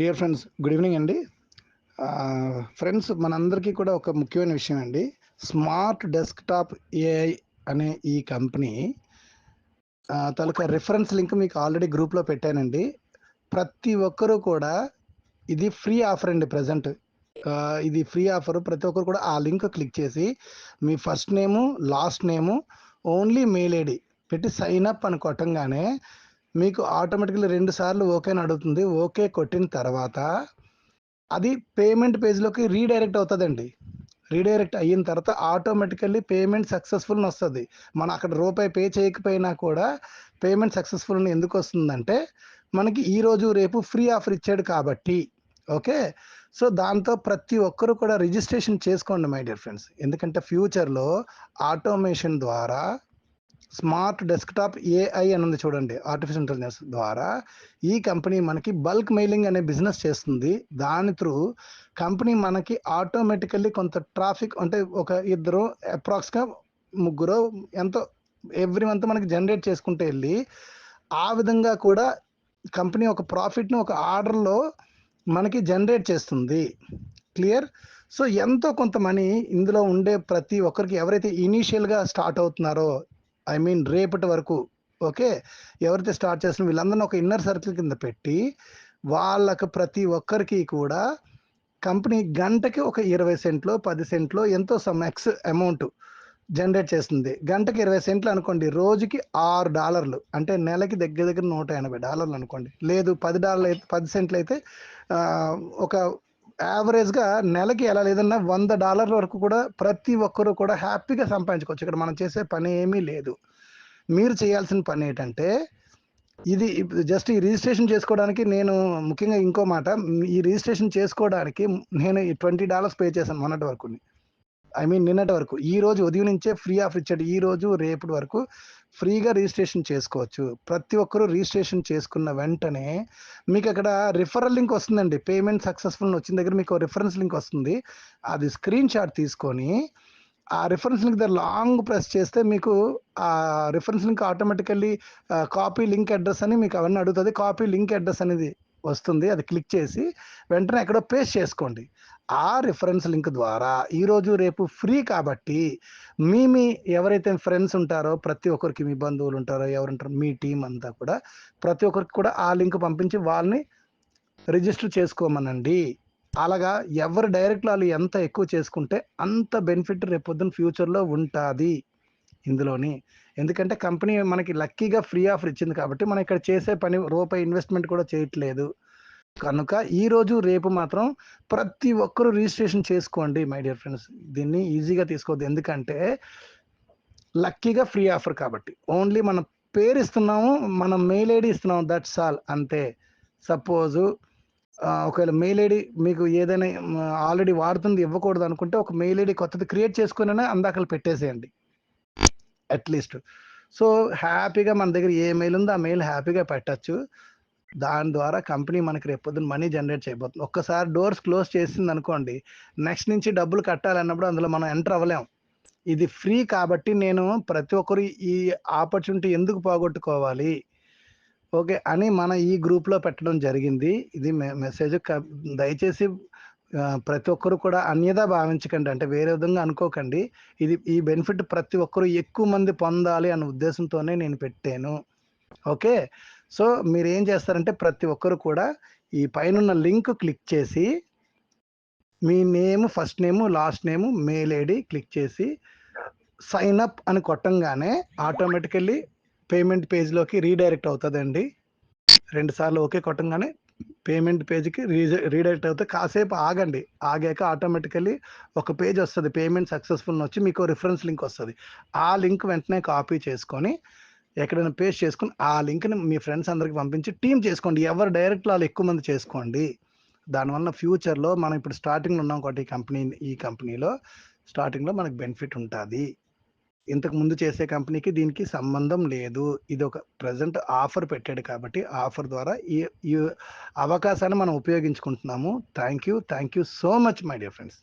Dear friends good evening అండి. Friends మనందరికీ కూడా ఒక ముఖ్యమైన విషయం అండి. స్మార్ట్ డెస్క్టాప్ ఏఐ అనే ఈ కంపెనీ తాలూకా రిఫరెన్స్ లింక్ మీకు ఆల్రెడీ గ్రూప్లో పెట్టానండి. ప్రతి ఒక్కరూ కూడా ఇది ఫ్రీ ఆఫర్ అండి ప్రజెంట్ ఇది ఫ్రీ ఆఫర్ ప్రతి ఒక్కరు కూడా ఆ లింక్ క్లిక్ చేసి మీ first name last name only mail ID పెట్టి సైన్ అప్ అని కొట్టంగానే మీకు ఆటోమేటిక్గా రెండు సార్లు ఓకే అని అడుగుతుంది. ఓకే కొట్టిన తర్వాత అది పేమెంట్ పేజ్లోకి రీడైరెక్ట్ అవుతుందండి. రీడైరెక్ట్ అయిన తర్వాత ఆటోమేటికల్లీ పేమెంట్ సక్సెస్ఫుల్ అని వస్తుంది. మనం అక్కడ రూపాయి పే చేయకపోయినా కూడా పేమెంట్ సక్సెస్ఫుల్ అని ఎందుకు వస్తుందంటే మనకి ఈరోజు రేపు ఫ్రీ ఆఫర్ ఇచ్చాడు కాబట్టి. ఓకే? సో దాంతో ప్రతి ఒక్కరు కూడా రిజిస్ట్రేషన్ చేసుకోండి మై డియర్ ఫ్రెండ్స్ ఎందుకంటే ఫ్యూచర్లో ఆటోమేషన్ ద్వారా స్మార్ట్ డెస్క్టాప్ ఏఐ అని ఉంది చూడండి ఆర్టిఫిషియల్ ఇంటెలిజెన్స్ ద్వారా. ఈ కంపెనీ మనకి బల్క్ మెయిలింగ్ అనే బిజినెస్ చేస్తుంది. దాని త్రూ కంపెనీ మనకి ఆటోమేటికల్లీ కొంత ట్రాఫిక్ అంటే ఒక ఇద్దరు అప్రాక్స్గా ముగ్గురు ఎంతో ఎవ్రీ మంత్ మనకి జనరేట్ చేసుకుంటే వెళ్ళి ఆ విధంగా కూడా కంపెనీ ఒక ప్రాఫిట్ని ఒక ఆర్డర్లో మనకి జనరేట్ చేస్తుంది. క్లియర్? సో ఎంతో కొంత మనీ ఇందులో ఉండే ప్రతి ఒక్కరికి ఎవరైతే ఇనీషియల్గా స్టార్ట్ అవుతున్నారో ఐ మీన్ రేపటి వరకు ఓకే? ఎవరైతే స్టార్ట్ చేస్తున్న వీళ్ళందరినీ ఒక ఇన్నర్ సర్కిల్ కింద పెట్టి వాళ్ళకు ప్రతి ఒక్కరికి కూడా కంపెనీ గంటకి ఒక ఇరవై సెంట్లో పది సెంట్లో ఎంతో సమ్ ఎక్స్ అమౌంట్ జనరేట్ చేస్తుంది. గంటకి ఇరవై సెంట్లు అనుకోండి రోజుకి ఆరు డాలర్లు. అంటే నెలకి దగ్గర దగ్గర నూట ఎనభై డాలర్లు అనుకోండి. లేదు పది డాలర్లు అయితే పది సెంట్లు అయితే ఒక యావరేజ్గా నెలకి ఎలా లేదన్నా వంద డాలర్ల వరకు కూడా ప్రతి ఒక్కరూ కూడా హ్యాపీగా సంపాదించుకోవచ్చు. ఇక్కడ మనం చేసే పని ఏమీ లేదు. మీరు చేయాల్సిన పని ఏంటంటే ఇది జస్ట్ ఈ రిజిస్ట్రేషన్ చేసుకోవడానికి నేను ముఖ్యంగా ఇంకో మాట ఈ రిజిస్ట్రేషన్ చేసుకోవడానికి నేను ఈ ట్వంటీ డాలర్స్ పే చేశాను మొన్నటి వరకు. ఐ మీన్ నిన్నటి వరకు ఈ రోజు ఉదయం నుంచే ఫ్రీ ఆఫ్ ఇచ్చాడు ఈ రోజు రేపటి వరకు ఫ్రీగా రిజిస్ట్రేషన్ చేసుకోవచ్చు. ప్రతి ఒక్కరూ రిజిస్ట్రేషన్ చేసుకున్న వెంటనే మీకు అక్కడ రిఫరల్ లింక్ వస్తుందండి. పేమెంట్ సక్సెస్ఫుల్ వచ్చిన దగ్గర మీకు రిఫరెన్స్ లింక్ వస్తుంది. అది స్క్రీన్ షాట్ తీసుకొని ఆ రిఫరెన్స్ లింక్ దగ్గర లాంగ్ ప్రెస్ చేస్తే మీకు ఆ reference link automatically copy link address అని మీకు అవన్నీ అడుగుతుంది. కాపీ లింక్ అడ్రస్ అనేది వస్తుంది. అది క్లిక్ చేసి వెంటనే ఎక్కడో పేస్ట్ చేసుకోండి. ఆ రిఫరెన్స్ లింక్ ద్వారా ఈరోజు రేపు ఫ్రీ కాబట్టి మీ మీ ఎవరైతే ఫ్రెండ్స్ ఉంటారో ప్రతి ఒక్కరికి మీ బంధువులు ఉంటారో ఎవరుంటారో మీ టీం అంతా కూడా ప్రతి ఒక్కరికి కూడా ఆ లింక్ పంపించి వాళ్ళని రిజిస్టర్ చేసుకోమనండి. అలాగా ఎవరు డైరెక్ట్ వాళ్ళు ఎంత ఎక్కువ చేసుకుంటే అంత బెనిఫిట్ రేపొద్దున ఫ్యూచర్లో ఉంటుంది ఇందులోని. ఎందుకంటే కంపెనీ మనకి లక్కీగా ఫ్రీ ఆఫర్ ఇచ్చింది కాబట్టి మనం ఇక్కడ చేసే పని రూపాయి ఇన్వెస్ట్మెంట్ కూడా చేయట్లేదు. కనుక ఈరోజు రేపు మాత్రం ప్రతి ఒక్కరూ రిజిస్ట్రేషన్ చేసుకోండి మై డియర్ ఫ్రెండ్స్. దీన్ని ఈజీగా తీసుకోవద్దు. ఎందుకంటే లక్కీగా ఫ్రీ ఆఫర్ కాబట్టి. ఓన్లీ మన పేరు ఇస్తున్నాము మనం మెయిల్ ఐడి ఇస్తున్నాము. దట్స్ ఆల్ అంతే. సపోజు ఒకవేళ మెయిల్ ఐడి మీకు ఏదైనా ఆల్రెడీ వాడుతుంది ఇవ్వకూడదు అనుకుంటే ఒక మెయిల్ ఐడి కొత్తది క్రియేట్ చేసుకునే అందాకలు పెట్టేసేయండి. అట్లీస్ట్ సో హ్యాపీగా మన దగ్గర ఏ మెయిల్ ఉందో ఆ మెయిల్ హ్యాపీగా పెట్టచ్చు. దాని ద్వారా కంపెనీ మనకి రేపొద్దున మనీ జనరేట్ చేయబోతుంది. ఒక్కసారి డోర్స్ క్లోజ్ చేసింది అనుకోండి నెక్స్ట్ నుంచి డబ్బులు కట్టాలన్నప్పుడు అందులో మనం ఎంటర్ అవ్వలేం. ఇది ఫ్రీ కాబట్టి నేను ప్రతి ఒక్కరు ఈ ఆపర్చునిటీ ఎందుకు పోగొట్టుకోవాలి? ఓకే అని మన ఈ గ్రూప్లో పెట్టడం జరిగింది. ఇది మెసేజ్ దయచేసి ప్రతి ఒక్కరు కూడా అన్యదా భావించకండి. అంటే వేరే విధంగా అనుకోకండి. ఇది ఈ బెనిఫిట్ ప్రతి ఒక్కరు ఎక్కువ మంది పొందాలి అన్న ఉద్దేశంతోనే నేను పెట్టాను. ఓకే. సో మీరు ఏం చేస్తారంటే ప్రతి ఒక్కరు కూడా ఈ పైన లింక్ క్లిక్ చేసి మీ name first name last name mail ID click చేసి సైన్ అప్ అని కొట్టంగానే ఆటోమేటికల్లీ పేమెంట్ పేజ్లోకి రీడైరెక్ట్ అవుతుందండి. రెండుసార్లు ఓకే కొట్టంగానే పేమెంట్ పేజ్కి రీడైరెక్ట్ అవుతే కాసేపు ఆగండి. ఆగాక ఆటోమేటికల్లీ ఒక పేజ్ వస్తుంది పేమెంట్ సక్సెస్ఫుల్ వచ్చి మీకు రిఫరెన్స్ లింక్ వస్తుంది. ఆ లింక్ వెంటనే కాపీ చేసుకొని ఎక్కడైనా పేస్ట్ చేసుకుని ఆ లింక్ని మీ ఫ్రెండ్స్ అందరికి పంపించి టీం చేసుకోండి. ఎవరు డైరెక్ట్ వాళ్ళు ఎక్కువ మంది చేసుకోండి. దానివల్ల ఫ్యూచర్లో మనం ఇప్పుడు స్టార్టింగ్లో ఉన్నాం కాబట్టి ఈ కంపెనీ ఈ కంపెనీలో స్టార్టింగ్లో మనకు బెనిఫిట్ ఉంటుంది. ఇంతకు ముందు చేసే కంపెనీకి దీనికి సంబంధం లేదు. ఇది ఒక ప్రజెంట్ ఆఫర్ పెట్టాడు కాబట్టి ఆఫర్ ద్వారా ఈ ఈ అవకాశాన్ని మనం ఉపయోగించుకుంటున్నాము. Thank you. Thank you so much my dear friends.